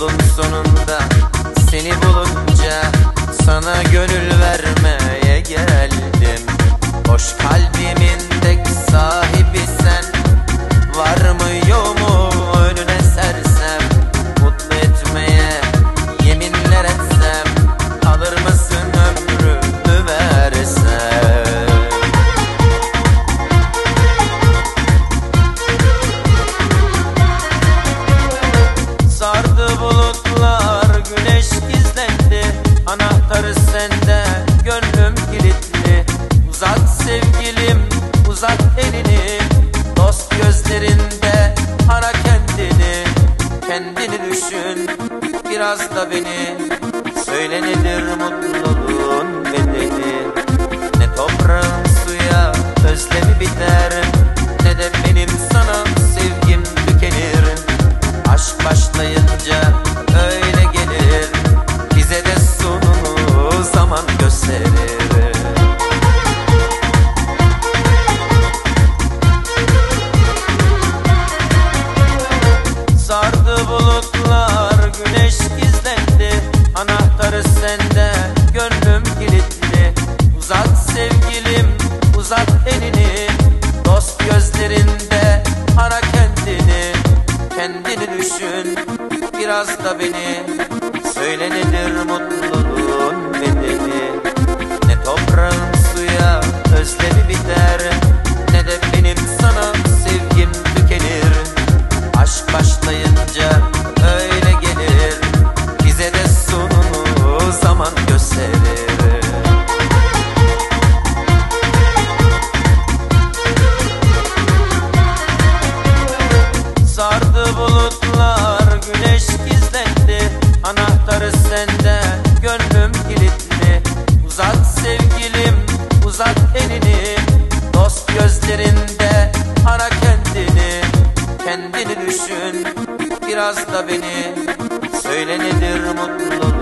Yolun sonunda seni bulunca Sana gönül vermeye Anahtarı sende gönlüm kilitli. Uzat sevgilim uzat elini. Dost gözlerinde ara kendini. Kendini düşün biraz da beni. Söyle nedir mutluluğun bedeli? Ne toprağın suya özlemi düşün. Biraz da beni. Söyle nedir mutluluğun bedeli. Ne toprağın suya özlemi biter Ne de benim sana sevgim tükenir. Aşk başlayınca kendini düşün. Biraz da beni. Söyle nedir mutluluk?